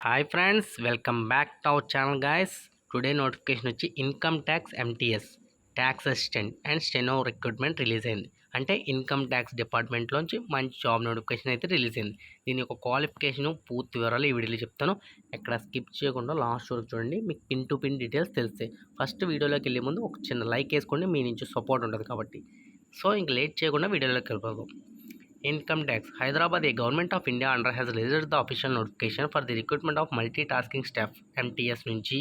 Hi friends welcome back to our channel guys today notification వచ్చి income tax MTS tax assistant and steno recruitment release అయింది. అంటే income tax డిపార్ట్మెంట్లోంచి మంచి job notification అయితే release అయింది. దీని యొక్క క్వాలిఫికేషన్ పూర్తి వివరాలు ఈ వీడియోలో చెప్తాను. ఎక్కడ స్కిప్ చేయకుండా లాస్ట్ వరకు చూడండి. మీకు పిన్ టు పిన్ డీటెయిల్స్ తెలుస్తాయి. ఫస్ట్ వీడియోలోకి వెళ్ళే ముందు ఒక చిన్న లైక్ వేసుకోండి. మీ నుంచి సపోర్ట్ ఉంటుంది కాబట్టి. సో ఇంక లేట్ చేయకుండా వీడియోలోకి వెళ్ళిపోదాం. Income tax. Hyderabad, a government of India under has released the official notification for the recruitment of multitasking staff MTS నుంచి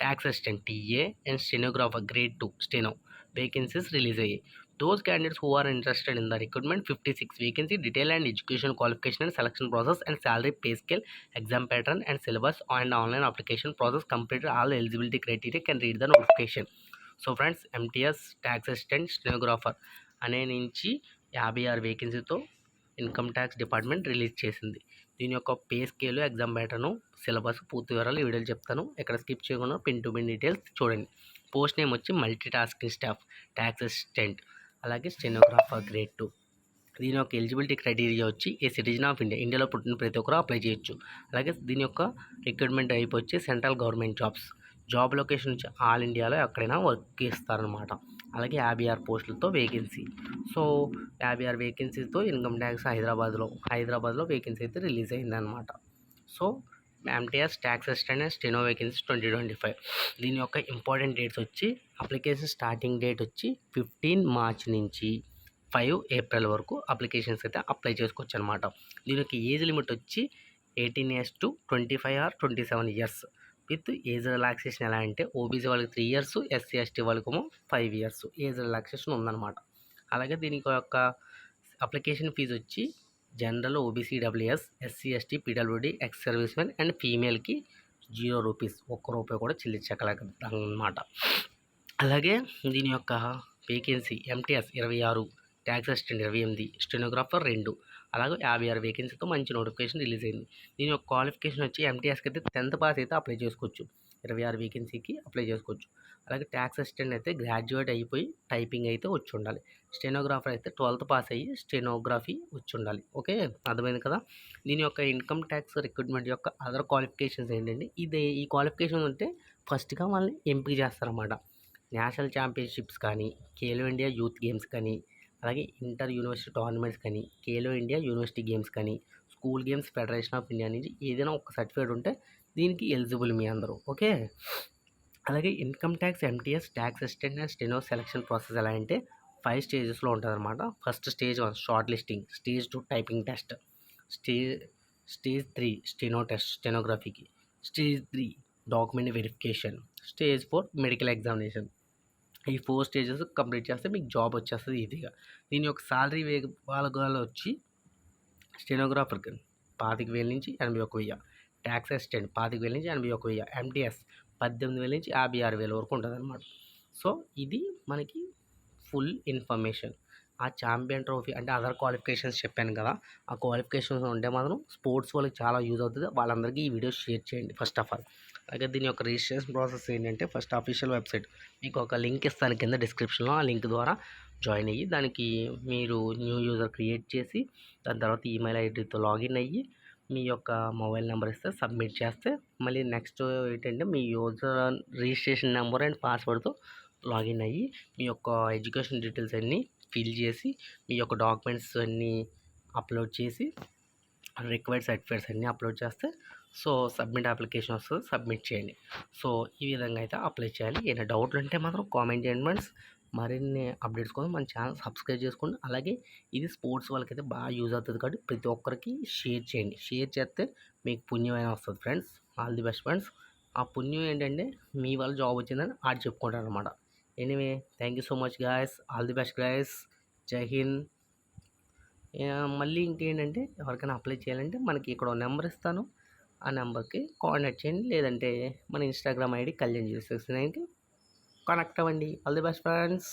tax assistant TA and stenographer grade 2 steno vacancies release అయ్యాయి those candidates who are interested in the recruitment 56 vacancy detail and education qualification and selection process and salary pay scale exam pattern and syllabus and online application process completed all eligibility criteria can read the notification so friends MTS tax assistant stenographer అనే నుంచి యాభై ఆరు వేకెన్సీతో income tax department release చేసింది. దీని యొక్క pay scale exam బ్యాటర్ను syllabus పూర్తి వివరాలు ఈ చెప్తాను. ఇక్కడ స్కిప్ చేయకుండా పిన్ టు పిన్ డీటెయిల్స్ చూడండి. పోస్ట్ నేమ్ వచ్చి multi tasking staff tax assistant అలాగే స్టెనోగ్రాఫర్ గ్రేడ్ టూ. దీని యొక్క ఎలిజిబిలిటీ క్రైటీరియా వచ్చి ఏ సిటిజన్ ఆఫ్ ఇండియా ఇండియాలో పుట్టిన ప్రతి ఒక్కరు అప్లై చేయొచ్చు. అలాగే దీని యొక్క రిక్రూట్మెంట్ టైప్ వచ్చి central government jobs. Job location నుంచి ఆల్ ఇండియాలో ఎక్కడైనా వర్క్ ఇస్తారనమాట అలాగే యాభై ఆరు పోస్టులతో వేకెన్సీ సో యాభై ఆరు వేకెన్సీతో ఇన్కమ్ ట్యాక్స్ హైదరాబాద్లో హైదరాబాద్లో వేకెన్సీ అయితే రిలీజ్ అయిందనమాట so MTS tax assistant and steno vacancy twenty twenty five దీని యొక్క ఇంపార్టెంట్ డేట్స్ వచ్చి అప్లికేషన్ స్టార్టింగ్ డేట్ వచ్చి ఫిఫ్టీన్ మార్చ్ నుంచి ఫైవ్ ఏప్రిల్ వరకు అప్లికేషన్స్ అయితే అప్లై చేసుకోవచ్చు అనమాట దీని యొక్క ఏజ్ లిమిట్ వచ్చి eighteen years to twenty five or twenty seven years with age relaxation ఎలా అంటే ఓబీసీ వాళ్ళకి త్రీ ఇయర్స్ ఎస్సీ ఎస్టీ వాళ్ళకేమో ఫైవ్ ఇయర్స్ ఏజ్ రిలాక్సేషన్ ఉందన్నమాట. అలాగే దీనికి యొక్క అప్లికేషన్ ఫీజు వచ్చి general OBC EWS SC ST PWD ex servicemen and ఫీమేల్కి zero rupees ఒక్క రూపాయి కూడా చెల్లించగలగన్నమాట అలాగే దీని యొక్క వేకెన్సీ ఎంటీఎస్ ఇరవై ఆరు ట్యాక్స్ అసిస్టెంట్ ఇరవై ఎనిమిది స్టెనోగ్రాఫర్ రెండు. అలాగే యాభై ఆరు వేకెన్సీతో మంచి నోటిఫికేషన్ రిలీజ్ అయింది. దీని యొక్క క్వాలిఫికేషన్ వచ్చి ఎంటీఎస్కి అయితే టెన్త్ పాస్ అయితే అప్లై చేసుకోవచ్చు. ఇరవై ఆరు వేకెన్సీకి అప్లై చేసుకోవచ్చు. అలాగే ట్యాక్స్ అసిస్టెంట్ అయితే గ్రాడ్యుయేట్ అయిపోయి టైపింగ్ అయితే వచ్చి ఉండాలి. స్టెనోగ్రాఫర్ అయితే ట్వెల్త్ పాస్ అయ్యి స్టెనోగ్రఫీ వచ్చి ఉండాలి. ఓకే? అర్థమైంది కదా? దీని యొక్క ఇన్కమ్ ట్యాక్స్ రిక్రూట్మెంట్ యొక్క అదర్ క్వాలిఫికేషన్స్ ఏంటంటే ఇది ఈ క్వాలిఫికేషన్ ఉంటే ఫస్ట్గా వాళ్ళని ఎంపిక చేస్తారన్నమాట. నేషనల్ ఛాంపియన్షిప్స్ కానీ ఖేలో ఇండియా యూత్ గేమ్స్ కానీ అలాగే ఇంటర్ యూనివర్సిటీ టోర్నమెంట్స్ కానీ ఖేలో ఇండియా యూనివర్సిటీ గేమ్స్ కానీ school games federation of India నుంచి ఏదైనా ఒక సర్టిఫికేట్ ఉంటే దీనికి ఎలిజిబుల్ మీ అందరూ ఓకే? అలాగే income tax MTS tax assistant and steno selection process ఎలా అంటే ఫైవ్ స్టేజెస్లో ఉంటుంది అనమాట first stage one shortlisting. Stage two typing test. Stage stage three steno test స్టెనోగ్రఫీకి. Stage three document verification. Stage four medical examination. ఈ four stages complete చేస్తే మీకు job వచ్చేస్తుంది ఈజీగా. దీని యొక్క శాలరీ వాళ్ళ వచ్చి స్టెనోగ్రాఫర్కి పాతిక వేల నుంచి ఎనభై ఒక వెయ్యి ట్యాక్స్ అసిస్టెంట్ పాతిక వేల నుంచి ఎనభై ఒక వెయ్యి ఎంటీఎస్ పద్దెనిమిది వేల నుంచి యాభై ఆరు వేల వరకు ఉంటుంది అనమాట సో ఇది మనకి ఫుల్ ఇన్ఫర్మేషన్. ఆ ఛాంపియన్ ట్రోఫీ అంటే అదర్ క్వాలిఫికేషన్స్ చెప్పాను కదా ఆ క్వాలిఫికేషన్స్ ఉంటే మాత్రం స్పోర్ట్స్ వాళ్ళకి చాలా యూజ్ అవుతుంది. వాళ్ళందరికీ ఈ వీడియో షేర్ చేయండి ఫస్ట్ ఆఫ్ ఆల్. అలాగే దీని యొక్క రిజిస్ట్రేషన్ ప్రాసెస్ ఏంటంటే ఫస్ట్ అఫీషియల్ వెబ్సైట్ మీకు ఒక లింక్ ఇస్తాను కింద డిస్క్రిప్షన్లో ఆ లింక్ ద్వారా జాయిన్ అయ్యి దానికి మీరు న్యూ యూజర్ క్రియేట్ చేసి దాని తర్వాత ఈమెయిల్ ఐడితో లాగిన్ అయ్యి మీ యొక్క మొబైల్ నెంబర్ ఇస్తే సబ్మిట్ చేస్తే మళ్ళీ నెక్స్ట్ ఏంటంటే మీ యూజర్ రిజిస్ట్రేషన్ నెంబర్ అండ్ పాస్వర్డ్తో లాగిన్ అయ్యి మీ యొక్క ఎడ్యుకేషన్ డీటెయిల్స్ అన్నీ ఫిల్ చేసి మీ యొక్క డాక్యుమెంట్స్ అన్నీ అప్లోడ్ చేసి రిక్వైర్డ్ సర్టిఫికేట్స్ అన్నీ అప్లోడ్ చేస్తే సో సబ్మిట్ అప్లికేషన్ వస్తుంది సబ్మిట్ చేయండి. సో ఈ విధంగా అయితే అప్లై చేయాలి. ఏదైనా డౌట్లు ఉంటే మాత్రం కామెంట్ చేయండి ఫ్రెండ్స్. మరిన్ని అప్డేట్స్ కోసం మన ఛానల్ సబ్స్క్రైబ్ చేసుకోండి. అలాగే ఇది స్పోర్ట్స్ వాళ్ళకైతే బాగా యూజ్ అవుతుంది కాబట్టి ప్రతి ఒక్కరికి షేర్ చేయండి. షేర్ చేస్తే మీకు పుణ్యమైన వస్తుంది friends. All the best friends. ఆ పుణ్యం ఏంటంటే మీ వల్ల జాబ్ వచ్చిందని ఆడు చెప్పుకుంటారు అనమాట anyway thank you so much guys. All the best guys. Jai Hind. మళ్ళీ ఇంకేంటంటే ఎవరికైనా అప్లై చేయాలంటే మనకి ఇక్కడ నెంబర్ ఇస్తాను. ఆ నెంబర్కి కాంటాక్ట్ చేయండి. లేదంటే మన Instagram ID Kalyan zero six నైన్కి కనెక్ట్ అవ్వండి. All the best friends.